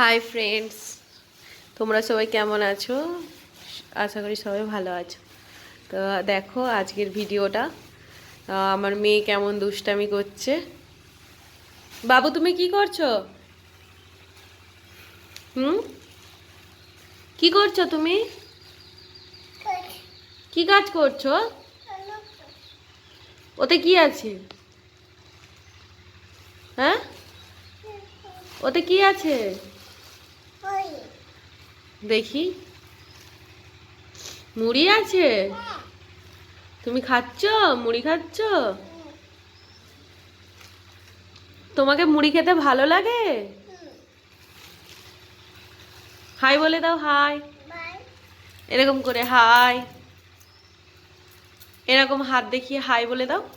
Hi friends তোমরা সবাই কেমন আছো? আশা করি সবাই ভালো আছো। তো দেখো আজকের ভিডিওটা। আমার মেয়ে কেমন দুষ্টামি করছে। বাবু, তুমি কি করছ? হুম? কি করছ তুমি? কি কাজ করছ? ওতে কি আছে? হ্যাঁ? ওতে কি আছে? দেখি। মুড়ি আছে? তুমি খাচ্ছ? মুড়ি খাচ্ছ? তোমাকে মুড়ি খেতে ভালো লাগে? হাই বলে দাও, হাই। এরকম করে, হাই। এরকম হাত দেখিয়ে হাই বলে দাও।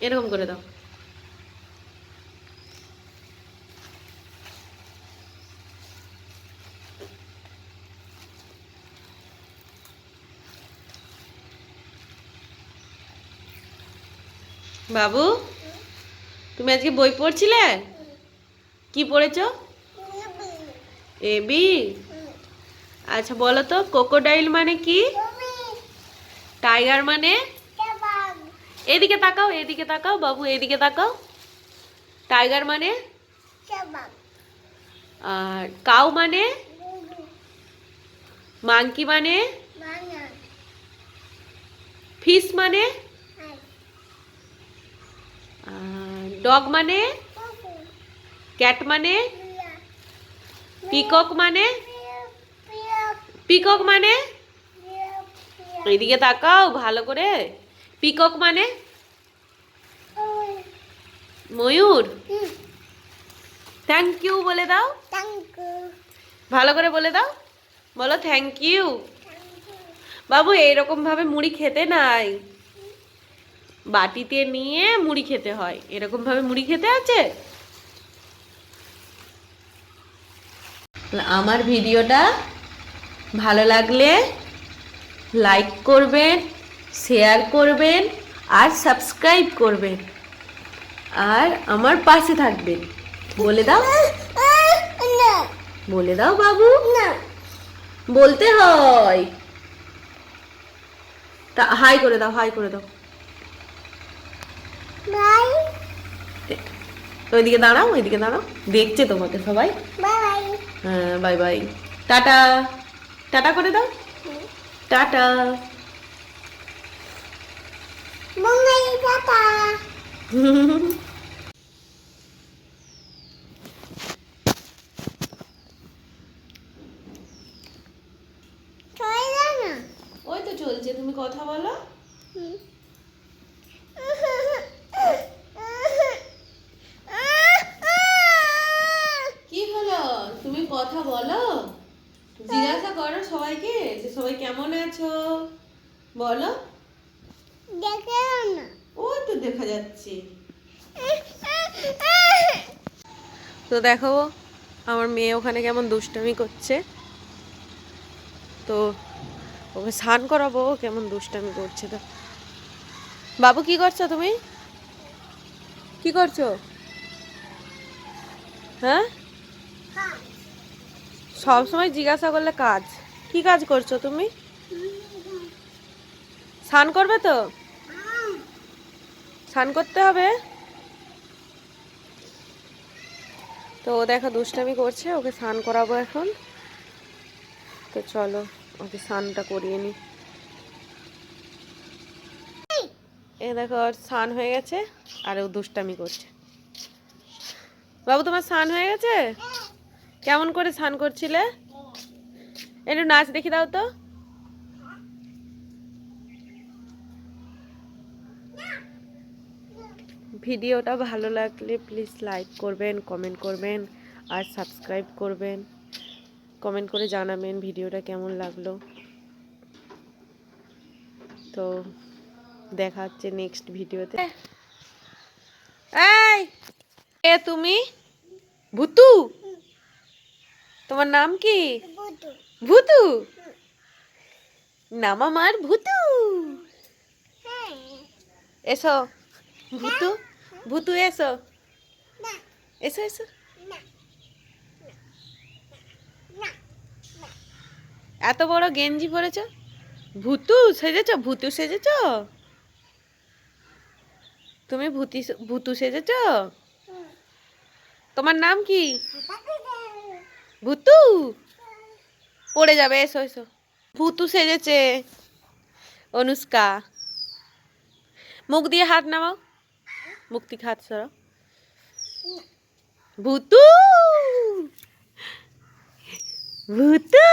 এরকম করে দাও। বাবু তুমি আজকে বই পড়ছিলে? কি পড়েছো? এবি আচ্ছা বলো তো কোকোডাইল মানে কি? টাইগার মানে? এদিকে তাকাও এদিকে তাকাও বাবু এদিকে তাকাও। টাইগার মানে? আর কাউ মানে? মাংকি মানে? ফিশ মানে? ডগ মানে? ক্যাট মানে? পিকক মানে? পিকক মানে? এইদিকে তাকাও, ভালো করে। পিকক মানে? ময়ূর। থ্যাংক ইউ বলে দাও। ভালো করে বলে দাও। বলো থ্যাংক ইউ বাবু এইরকম ভাবে মুড়ি খেতে নাই। বাটিতে নিয়ে মুড়ি খেতে হয়। এরকম ভাবে মুড়ি খেতে আছে? আমার ভিডিওটা ভালো লাগলে লাইক করবেন, শেয়ার করবেন আর সাবস্ক্রাইব করবেন। আর আমার পাশে থাকবেন। বলে দাও। বলে দাও বাবু। বলতে হয়। তা হাই করে দাও, হাই করে দাও। ওইদিকে দাঁড়াও ওইদিকে দাঁড়াও। দেখছে তোমাকে সবাই। হ্যাঁ বাই বাই টাটা। টাটা করে দাও। টাটা। ওই তো চলছে তুমি কথা বলো। কি হলো তুমি কথা বলো। জিজ্ঞাসা করো সবাইকে যে সবাই কেমন আছো? বলো। ওই তো দেখা যাচ্ছে। তো দেখো আমার মেয়ে ওখানে কেমন দুষ্টামি করছে। তো ওকে স্নান করাবো ও কেমন দুষ্টামি করছে তো। বাবু কি করছ তুমি? কি করছ? হ্যাঁ? সব সময় জিজ্ঞাসা করলে কাজ। কি কাজ করছ তুমি? স্নান করবে তো? স্নান করতে হবে? তো ও দেখো দুষ্টামি করছে, ওকে স্নান করাবো এখন। তো চলো, ওকে স্নানটা করিয়ে নি। এ দেখো, ওর স্নান হয়ে গেছে, আর ও দুষ্টামি করছে। বাবু, তোমার স্নান হয়ে গেছে? কেমন করে স্নান করছিলে? একটু নাচ দেখি দাও তো। ভিডিওটা ভালো লাগলে প্লিজ লাইক করবেন কমেন্ট করবেন আর সাবস্ক্রাইব করবেন। কমেন্ট করে জানাবেন ভিডিওটা কেমন লাগল। তো দেখা হচ্ছে নেক্সট ভিডিওতে। এই তুমি? ভুতু? তোমার নাম কি? ভুতু। নাম আমার ভুতু। এসো। ভুতু? ভুতু এসো। এসো এসো। এত বড় গেঞ্জি পরেছ? ভূতু সেজেছ? ভূতু সেজেছ? তুমি ভূতি ভূতু সেজেছ? তোমার নাম কি? ভূতু! পড়ে যাবে, এসো এসো। ভুতু সেজেছে। অনুষ্কা, মুখ দিয়ে হাত নামাও। মুখ থেকে হাত সরাও। ভুতু! ভূতু!